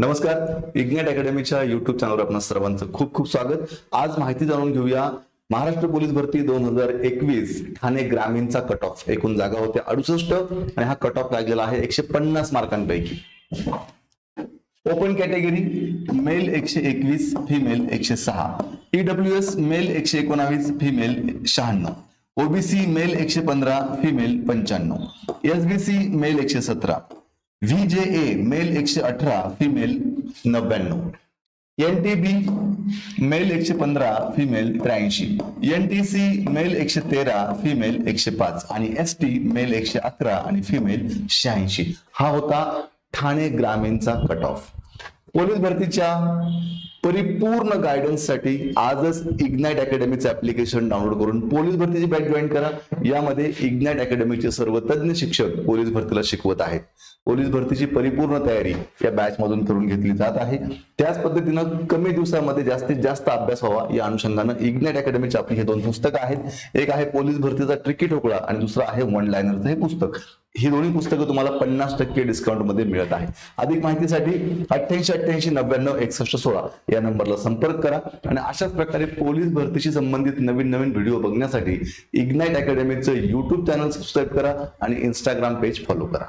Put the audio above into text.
नमस्कार ignite अकॅडमीच्या YouTube चॅनलवर आपण सर्वांचं खूप खूप स्वागत. आज माहिती जाणून घेऊया महाराष्ट्र पोलीस भरती दोन हजार एकवीस ठाणे ग्रामीणचा कट ऑफ एकूण जागा होत्या अडुसष्ट आणि हा कट ऑफ लागलेला आहे एकशे पन्नास मार्कांपैकी. ओपन कॅटेगरी मेल एकशे एकवीस फिमेल एकशे सहा. ईडब्ल्यू एस मेल एकशे एकोणावीस फिमेल शहाण्णव. ओबीसी मेल एकशे पंधरा फिमेल पंच्याण्णव. एसबीसी मेल एकशे सतरा. व्ही जे ए मेल एकशे अठरा फिमेल नव्याण्णव. एन टी बी मेल एकशे पंधरा फिमेल त्र्याऐंशी. एन टी सी मेल एकशे तेरा फिमेल एकशे पाच. आणि एस टी मेल एकशे अकरा आणि फिमेल शहाऐंशी. हा होता ठाणे ग्रामीणचा कट ऑफ पोलीस भरतीच्या परिपूर्ण गायडन्ससाठी आजच इग्नाइट अकॅडमीचं ऍप्लिकेशन डाउनलोड करून पोलीस भरतीची बॅच जॉईन करा. यामध्ये इग्नाइट अकॅडमीचे सर्व तज्ज्ञ शिक्षक पोलीस भरतीला शिकवत आहेत. पोलीस भरतीची परिपूर्ण तयारी या बॅच मधून करून घेतली जात आहे. त्याच पद्धतीनं कमी दिवसामध्ये जास्तीत जास्त अभ्यास व्हावा. या अनुषंगानं इग्नाइट अकॅडमीचे आपली हे दोन पुस्तकं आहेत. एक आहे पोलीस भरतीचा ट्रिकी ठोकळा आणि दुसरं आहे वन लायनरचं हे पुस्तक. ही दोन्ही पुस्तकं तुम्हाला पन्नास टक्के डिस्काउंटमध्ये मिळत आहे अधिक माहितीसाठी अठ्ठ्याऐंशी अठ्ठ्याऐंशी नव्याण्णव एकसष्ट सोळा या नंबरला संपर्क करा. आणि अशाच प्रकारे पोलीस भरतीशी संबंधित नवीन नवीन व्हिडिओ बघण्यासाठी इग्नाइट अकॅडमीचं युट्यूब चॅनल सबस्क्राईब करा आणि इंस्टाग्राम पेज फॉलो करा.